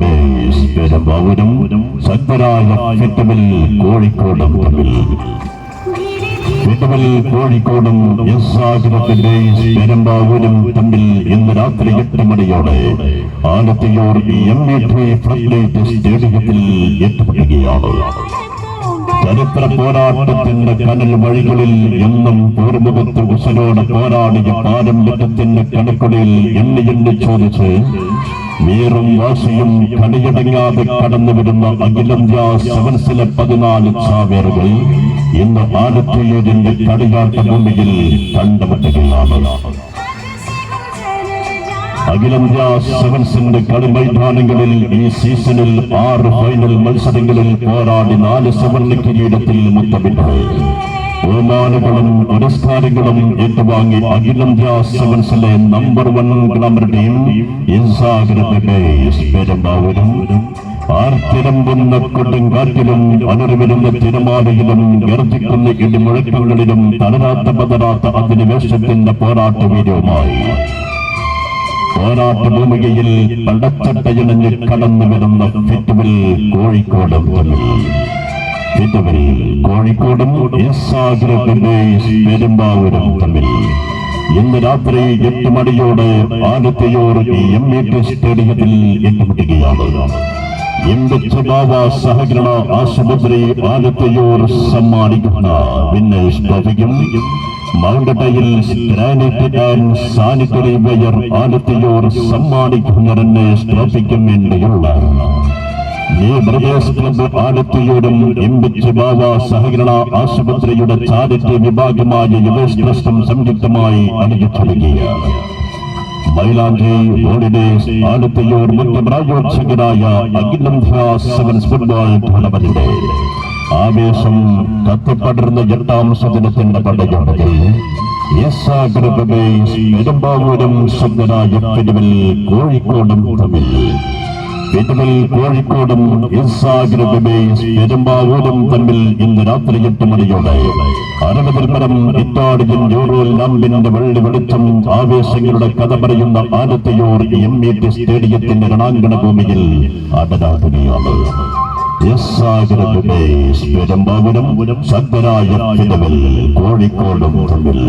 Base പെരുമ്പാവൂരും ശക്തരായ ഫിറ്റമിൽ കോഴിക്കോടും തമ്മിൽ. ഫിറ്റമിൽ കോഴിക്കോടും ബേസ് പെരുമ്പാവൂരും തമ്മിൽ ഇന്ന് രാത്രി എട്ട് മണിയോടെ Alathiyur M A T floodlight സ്റ്റേഡിയത്തിൽ ഏറ്റുമുട്ടുകയാണ്. ചരിത്ര പോരാട്ടത്തിന്റെ കനൽ വഴികളിൽ എന്നും പോർമുഖത്ത് ഉസലോട് പോരാടിയ പാരമ്പര്യത്തിന്റെ കണക്കുടയിൽ എണ്ണി എണ്ണി ചോദിച്ച് വീറും വാശിയും കണിയടങ്ങാതെ കടന്നു വരുന്ന അഖിലന്ത്യാ സെവൻസിലെ പതിനാല് ചാവേറുകൾ ഇന്ന് ആലത്തൂരിന്റെ കടികാട്ട ഭൂമിയിൽ കണ്ടുമുട്ടുകയാണ് അഖിലേന്ത്യാ സെവൻസിന്റെ കളിമൈതാനങ്ങളിൽ ഈ സീസണിൽ ആറ് ഫൈനൽ മത്സരങ്ങളിൽ പോരാടി നാല് സവർണ കിരീടത്തിൽ മുത്തമിട്ട് ബഹുമാനങ്ങളും പുരസ്കാരങ്ങളും ഏറ്റുവാങ്ങി അഖിലേന്ത്യാ സെവൻസിലെ നമ്പർ വൺ ഗ്ലാമർ ടീം പെരുമ്പാവൂരും. ആർത്തിരമ്പുന്ന കൊടുങ്കാറ്റിലും അലറിവരുന്ന തിരമാലയിലും ഗർജിക്കുന്ന ഇടിമുഴക്കങ്ങളിലും തളരാത്ത പതരാത്ത അധിനിവേശത്തിന്റെ പോരാട്ട വീര്യവുമായി. പോരാട്ട ഭൂമികയിൽ പടച്ചട്ടയിണഞ്ഞ് കടന്നു വരുന്ന ഫിറ്റുവിൽ കോഴിക്കോട് തമ്മിൽ. കോഴിക്കോടും പെരുമ്പാവൂരും തമ്മിൽ. ഇന്ന് രാത്രി എട്ട് മണിയോടെ ആലത്തയൂർ എം എ ടി സ്റ്റേഡിയത്തിൽ ഏറ്റുമുട്ടുകയാണ്. സഹകരണ ആശുപത്രി ആലത്തയൂർ സമ്മാനിക്കുന്ന വിന്നേഷ് ട്രോഫിക്കും മൗണ്ടട്ടയിൽ ആൻഡ് സാനിറ്ററി വെയർ ആലത്തയൂർ സമ്മാനിക്കുന്ന റണ്ണേഴ്സ് ട്രോഫിക്കും വേണ്ടിയുള്ള ഈ ബ്രദേഴ്സ് ക്ലബ്ബ് ആലത്തൂരും എംബിച്ച് ബാബ സഹകരണ ആശുപത്രിയുടെ ചാരിറ്റി വിഭാഗമായ യുവേഷ് ട്രസ്റ്റും സംയുക്തമായി അനുജിച്ചിരിക്കുകയാണ് മൈലാഞ്ചി ഹോളിഡേസ് ആലത്തയൂർ മുഖ്യ പ്രായോജകരായ അഖിലം സെവൻസ് ഫുട്ബോൾ ടൂർണമെന്റിന്റെ ആവേശം കത്തിപ്പടർന്ന എട്ടാം സദനത്തിന്റെ പടയോടത്തിൽ യെസ്സാ ഗ്രൂപ്പ് ബേസ് പെരുമ്പാവൂരും ശബ്ദരായ പെരുവിൽ കോഴിക്കോടും തമ്മിൽ. പെരുവിൽ കോഴിക്കോടും പെരുമ്പാവൂരും തമ്മിൽ ഇന്ന് രാത്രി എട്ട് മണിയോടെ. അറുപതിൽ പരം ഇറ്റാടിയൻ യൂറോ ലാമ്പിന്റെ വെള്ളി വെളിച്ചം ആവേശങ്ങളുടെ കഥ പറയുന്ന ആലത്തയൂർ എം ഇ ടി സ്റ്റേഡിയത്തിന്റെ രണാങ്കണ ഭൂമിയിൽ അടരാടുകയാണ് പെരുമ്പാവൂരം ശക്തരായ കോഴിക്കോടും തമ്മിൽ